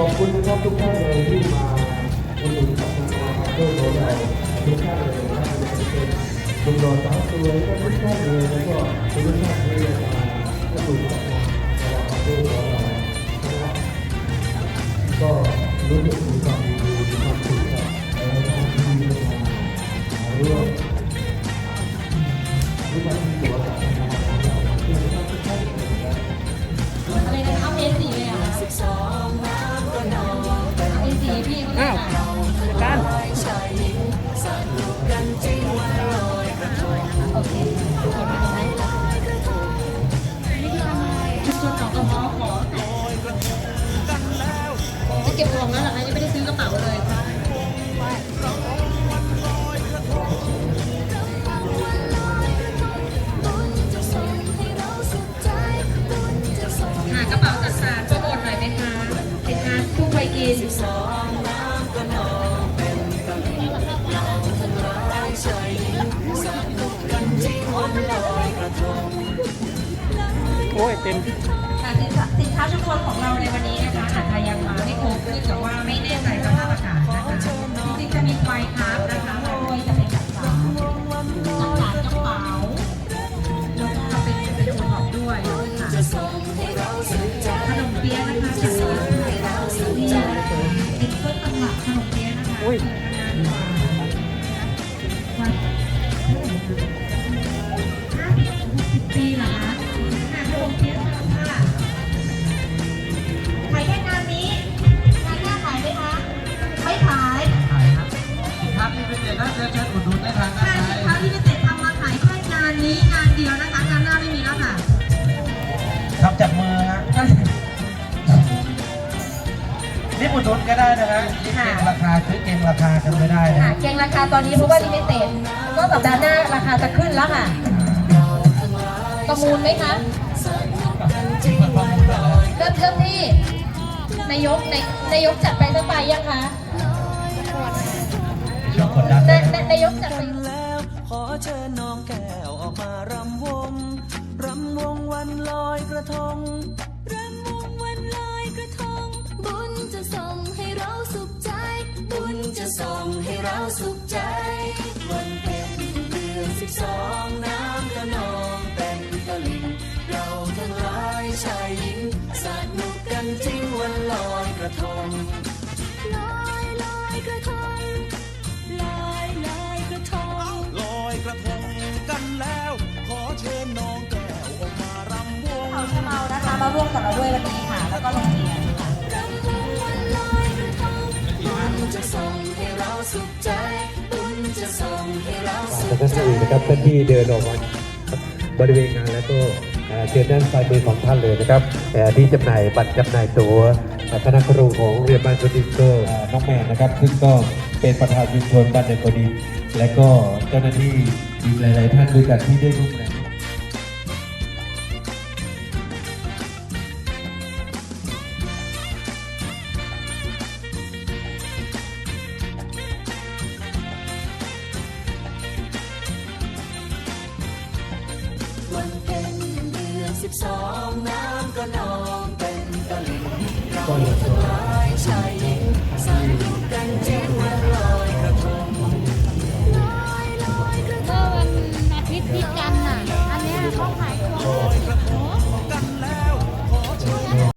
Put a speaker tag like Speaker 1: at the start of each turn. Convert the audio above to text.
Speaker 1: ขอบคุณนะครับทุกท่านเลยที่มาอุดหนุนกับทางร้านด้วยของเราทุกท่านเลยนะครับเป็นคุณรอสาวสวยทุกท่านเลยแล้วก็ทุกท่านที่มา
Speaker 2: ชุดของกระเพาะขอจะเก็บของแล้วเหรอคะ ยเต็
Speaker 3: ม
Speaker 2: ค่ะสินค้าสินค้าชุมชนของเราในวันนี้นะคะอาจจะยังมาไม่ครบเนื่องจากว่าไม่แน่ใจสภาพอากาศนะคะจริงๆจะมีไฟครับนะคะโดยจะเป็นจัดสารจัดสารกระเป๋าแล้วก็เป็นเป็นโอท็อปด้วยค่ะ ที่เป็นเด็
Speaker 4: ดน่าจะเชิญอุดหนุนได้ทางด้า
Speaker 2: ค่าน
Speaker 4: ใน
Speaker 2: สินค้าที่พิเศษทำมาขายแค่งานนี้งานเดียวนะคะงานหน้าไม่มีแล้วค่ะ
Speaker 4: ทำจากมือฮะนี่อุดหนุนก็ได้นะฮะนี่เก่งราคาซื้อเก่งราคากันไม่ได้นะ
Speaker 2: ค่ะเก่งราคาตอนนี้เพราะว่าลิมิเต็ดก็สัปดาห์หน้าราคาจะขึ้นแล้วค่ะ ประมูลไหมคะเริ่มเริ่มที่นายกในนายกจัดไปสักใบยังคะ
Speaker 4: ช่วง กดดัน
Speaker 2: นายนายนายกจัดไป
Speaker 5: แล้วขอเชิญน้องแก้วออกมารำวงรำวงวันลอยกระทง
Speaker 6: รำวงวันลอยกระทง บุญจะส่งให้เราสุขใจ บุญจะส่งให้เราสุขใจวันเพ็ญเดือนสิบสองน้ำกระนองเต็มตลิ่งเราทั้งหลายชายหญิงสนุกกันจริงวันลอยกระทง ร่
Speaker 5: วม
Speaker 2: กับเราด้วยวันนี้ค่ะ แล้วก็โรงเรียนค่ะ
Speaker 6: รำวงวันลอยกระทงบุญจะส่งให้เราสุขใจบุญจะส่งให้เราสุข
Speaker 1: ท่านอื่นะครับท่านที่เดินออกมาบริเวณงานแล้วก็เชิญด้านซ้ายมือของท่านเลยนะครับที่จำหน่ายบัตรจำหน่ายตั๋วเอ่อคณะครูของเรียนบ้านชนิก็น้องแมนนะครับ ซึ่งก็เป็นประธานชุมชนบ้านเดนโกดีและก็เจ้าหน้าที่อีกหลาย ๆ ท่านด้วยกันที่ได้ร่วมแรง
Speaker 6: สิองน้ำก็นองเป็นตลิ่งเราทั้งหลายชายหญิง
Speaker 1: สายุกันเจ็ดวันลอยกระทง ลอยลอยกระทงวันอาทิตย์ที่กัน